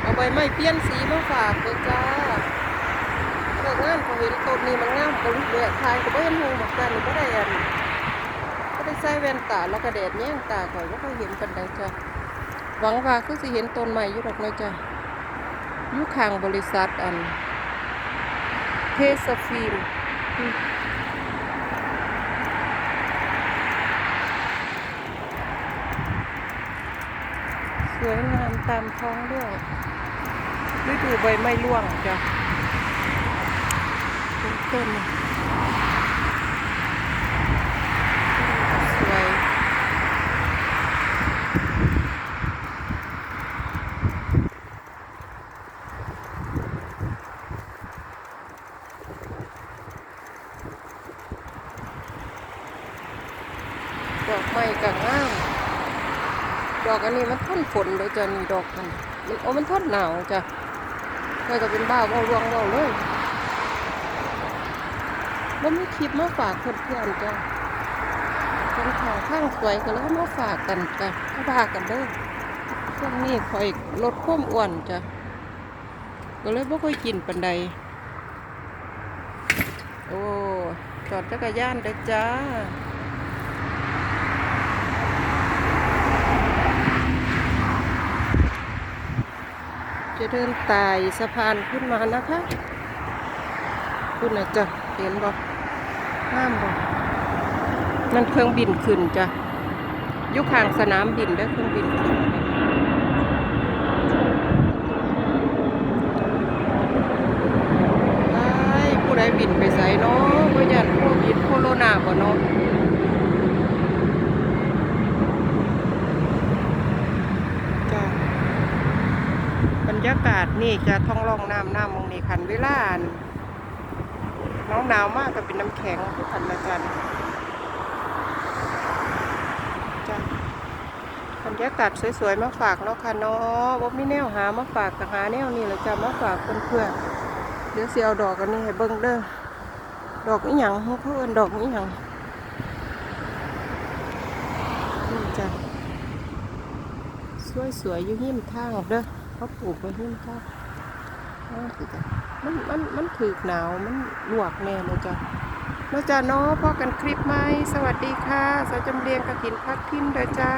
เอาใบไม้เปลี่ยนสีมาฝากเลยจ้าเลิกงานเขาเห็นต้นนี้มันงามก็ลุกเลยทายก็บ่เห็นหูเหมือนกันหรือบ่ได้อันบ่ได้ใส่แว่นตาแล้วก็แดดแย่งตาข่อยบ่ค่อยเห็นปานใดจ้ะหวังว่าคือสิเห็นต้นใหม่ยู่ดอกนาะจ้ะยู่ขางบริษัทอันเทสฟิล์ม สวยงามตามท้องเรื่องฤดูใบไม้ร่วงจ้ะต้นต้นสวยดอกไม้กับงาม ดอกอันนี้มันทนฝนเลยจ้ะนี่ดอกมันมันโอ้มันทนหนาวจ้ะใครก็เป็นบ้าว่าร่วงเว่าเลยมันมีคลิปมาฝากเพื่อนๆจ้ะเป็นข่าวข้างสวยก็เลยเอามาฝากกันจ้ะมาพากันเด้อช่วงนี้คอยลดความอ้วนจ้ะก็เลยบ่ค่อยกินปันใดโอ้จอดจักรยานเด้จ้า จะเดินไต่สะพานขึ้นมานะคะคุณนะจ๊ะเห็นบ่ห้ามบ่นั่นเครื่องบินขึ้นจ้ะยุคางสนามบินได้เครื่องบินขึ้นไอ้ผู้ใดบินไปใส่เนาะบ่ยันโควิดโคโรนาบ่เนาะ บ รรยากาศนี่จะท้องร่องน้ำน้ำมองนี่คันเวลาอั่นน้องหนาวมากก็เป็นน้ำแข็งทุกคันละกันจ้ะบรรยากาศสวยๆมาฝากเนาะค่ะเนาะว่ามีแนวหามาฝากกับหาแนวนี่แหละจ้ะมาฝากเพื่อนๆเดี๋ยวเสียเอาดอกอันนี้ให้เบิ่งเด้อดอกอีหยังเขาเอิ้นดอกอีหยังนี่จ้ะสวยๆอยู่หิมทางเด้อ เขาปลูกไว้หิมทางอ้าวสิจ้ะมันมันมันถือหนาวมันลวกแน่เลยจ้ะแล้วจ้ะเนาะพอกันคลิปไหมสวัสดีค่ะสาวจำเรียงกระถินพักทิมเด้อจ้า